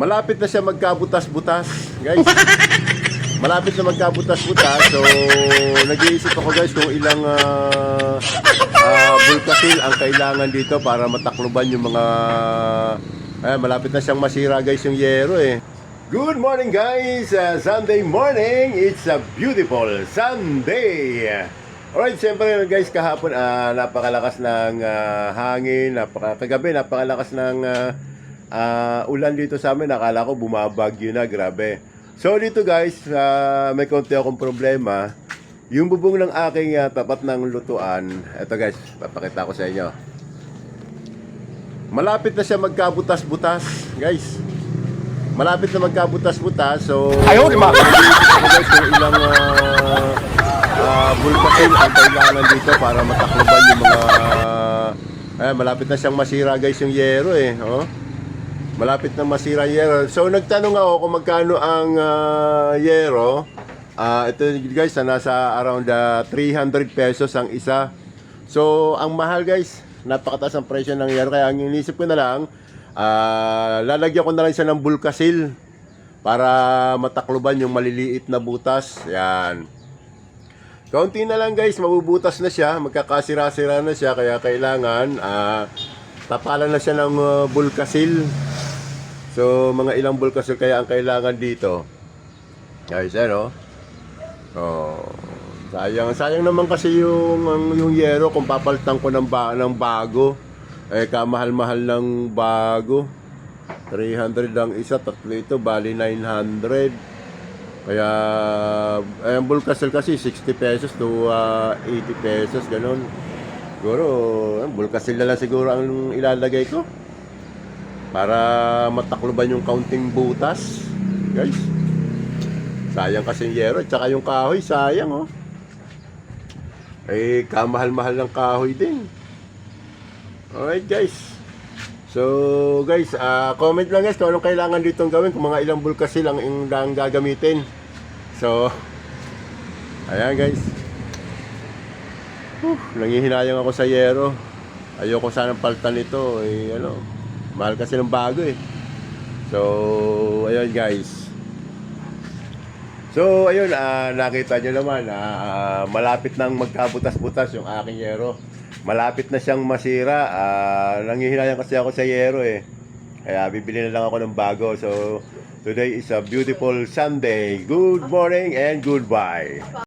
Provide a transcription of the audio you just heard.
Malapit na siya magkabutas-butas, guys. Malapit na magkabutas-butas. So, nag-iisip ako guys kung ilang uh, uh, bulkasil ang kailangan dito para matakloban yung mga... Ay, malapit na siyang masira guys yung yero eh. Good morning guys! Uh, Sunday morning! It's a beautiful Sunday! Alright, siyempre guys, kahapon ah, napakalakas ng ah, hangin, napaka, kagabi napakalakas ng ah, ah, ulan dito sa amin. Nakala ko bumabagyo na, grabe. So dito guys, ah, may konti akong problema. Yung bubong ng aking ah, tapat ng lutuan, eto guys, papakita ko sa inyo. Malapit na siya magkabutas-butas, guys. Malapit na magkabutas-butas, so... Ayaw? Ano guys, kung ilang uh, uh, ang kailangan dito para matakloban yung mga... Ayan, malapit na siyang masira guys yung yero eh. Oh. Malapit na masira yung yero. So nagtanong ako kung magkano ang ah, yero. Ah, ito guys, na nasa around ah, 300 pesos ang isa. So ang mahal guys, napakataas ang presyo ng yero. Kaya ang inisip ko na lang, ah, lalagyan ko na lang siya ng bulkasil para matakloban yung maliliit na butas. Yan. Kaunti na lang guys, mabubutas na siya, magkakasira-sira na siya, kaya kailangan ah, tapalan na siya ng ah, bulkasil. So, mga ilang bulkasil kaya ang kailangan dito. Guys, ano? Oh, sayang, sayang naman kasi yung yung yero kung papalitan ko ng, ba, ng bago. Eh, kamahal-mahal ng bago. 300 ang isa, tatlo ito, bali 900. Kaya, eh, ang bulkasil kasi 60 pesos to ah, 80 pesos, ganun. Siguro, bulkasil na lang siguro ang ilalagay ko. Para matakloban yung counting butas. Guys. Sayang kasi yung yero. Tsaka yung kahoy, sayang oh. Eh, kamahal-mahal ng kahoy din. Alright guys. So guys, ah, comment lang guys kung anong kailangan dito gawin. Kung mga ilang bulkasil ang, ang, ang gagamitin. So, ayan guys. Whew, nangihinayang ako sa yero. Ayoko sanang paltan ito. Eh, ano, mahal kasi ng bago eh. So, ayun guys. So, ayun, ah, nakita nyo naman, ah, malapit nang magkabutas-butas yung aking yero. Malapit na siyang masira. Ah, nangihinayang kasi ako sa yero eh. Kaya bibili na lang ako ng bago. So, today is a beautiful Sunday. Good morning and goodbye.